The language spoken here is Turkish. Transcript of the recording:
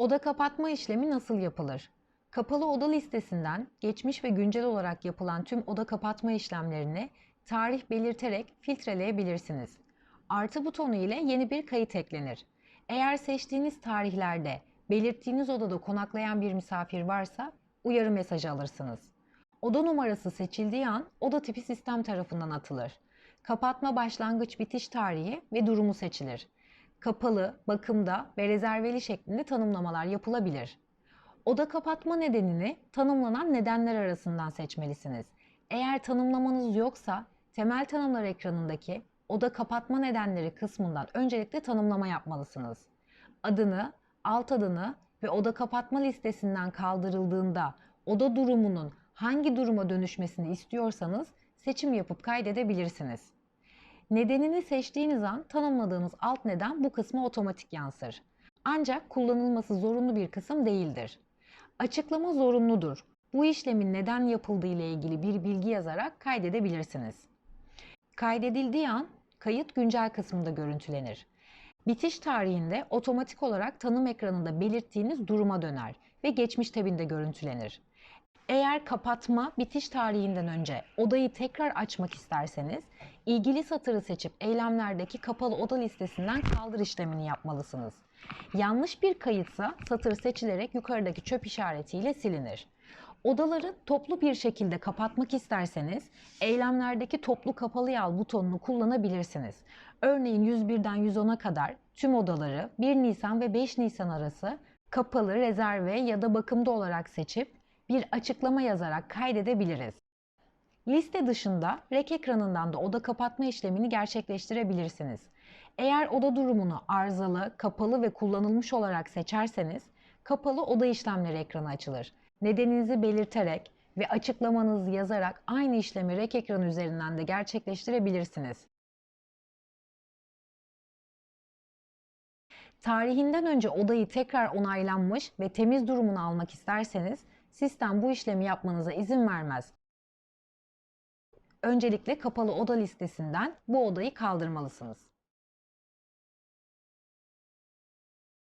Oda kapatma işlemi nasıl yapılır? Kapalı oda listesinden geçmiş ve güncel olarak yapılan tüm oda kapatma işlemlerini tarih belirterek filtreleyebilirsiniz. Artı butonu ile yeni bir kayıt eklenir. Eğer seçtiğiniz tarihlerde belirttiğiniz odada konaklayan bir misafir varsa uyarı mesajı alırsınız. Oda numarası seçildiği an oda tipi sistem tarafından atılır. Kapatma başlangıç bitiş tarihi ve durumu seçilir. Kapalı, bakımda ve rezerveli şeklinde tanımlamalar yapılabilir. Oda kapatma nedenini tanımlanan nedenler arasından seçmelisiniz. Eğer tanımlamanız yoksa temel tanımlar ekranındaki oda kapatma nedenleri kısmından öncelikle tanımlama yapmalısınız. Adını, alt adını ve oda kapatma listesinden kaldırıldığında oda durumunun hangi duruma dönüşmesini istiyorsanız seçim yapıp kaydedebilirsiniz. Nedenini seçtiğiniz an tanımladığınız alt neden bu kısma otomatik yansır. Ancak kullanılması zorunlu bir kısım değildir. Açıklama zorunludur. Bu işlemin neden yapıldığı ile ilgili bir bilgi yazarak kaydedebilirsiniz. Kaydedildiği an kayıt güncel kısmında görüntülenir. Bitiş tarihinde otomatik olarak tanım ekranında belirttiğiniz duruma döner ve geçmiş tabinde görüntülenir. Eğer kapatma bitiş tarihinden önce odayı tekrar açmak isterseniz ilgili satırı seçip eylemlerdeki kapalı oda listesinden kaldır işlemini yapmalısınız. Yanlış bir kayıtsa satır seçilerek yukarıdaki çöp işaretiyle silinir. Odaları toplu bir şekilde kapatmak isterseniz eylemlerdeki toplu kapalı yal butonunu kullanabilirsiniz. Örneğin 101'den 110'a kadar tüm odaları 1 Nisan ve 5 Nisan arası kapalı, rezerve ya da bakımda olarak seçip bir açıklama yazarak kaydedebiliriz. Liste dışında rek ekranından da oda kapatma işlemini gerçekleştirebilirsiniz. Eğer oda durumunu arızalı, kapalı ve kullanılmış olarak seçerseniz kapalı oda işlemleri ekranı açılır. Nedeninizi belirterek ve açıklamanızı yazarak aynı işlemi rek ekranı üzerinden de gerçekleştirebilirsiniz. Tarihinden önce odayı tekrar onaylanmış ve temiz durumunu almak isterseniz sistem bu işlemi yapmanıza izin vermez. Öncelikle kapalı oda listesinden bu odayı kaldırmalısınız.